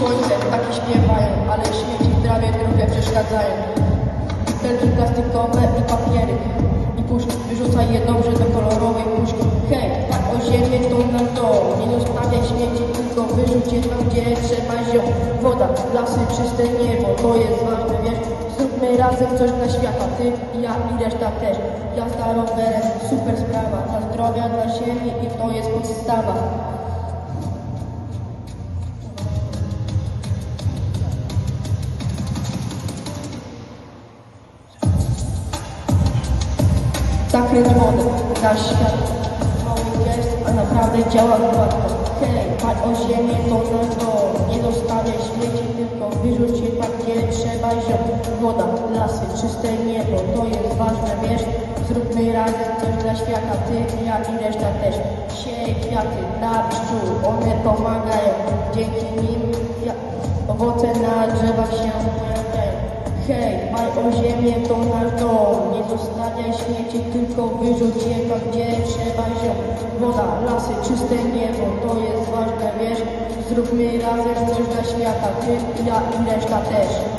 słońce, takie śpiewają, ale śmieci w trawie trochę przeszkadzają. Butelki plastikowe i papiery. I puszki wyrzucaj je dobrze do kolorowej puszki. Hej, tak o ziemię to na to. Nie zostawiaj śmieci, tylko wyrzuć je tam, gdzie trzeba ziom. Woda, lasy, czyste niebo, to jest ważne, wiesz. Zróbmy razem coś dla świata, ty, ja i reszta też. Jazda rowerem, super sprawa, dla zdrowia, dla ziemi i to jest podstawa. Zakręć wodę, na świat. Mały gest, a naprawdę działa gładko. Hej, dbaj o ziemię, to na to. Nie zostawiaj śmieci, tylko wyrzuć je tam, gdzie trzeba ziom. Woda, lasy, czyste niebo, to jest ważne, wiesz? Zróbmy razem coś dla świata, ty, ja i reszta też. Siej kwiaty dla pszczół, one pomagają. Dzięki nim ja, owoce na drzewach się pojawiają. Hej, dbaj o ziemię, to nasz dom. Zostawiaj śmieci, tylko wyrzuć je tam, gdzie trzeba ziom. Woda, lasy, czyste niebo, to jest ważne, wiesz? Zróbmy razem coś dla świata, ty, ja i reszta też.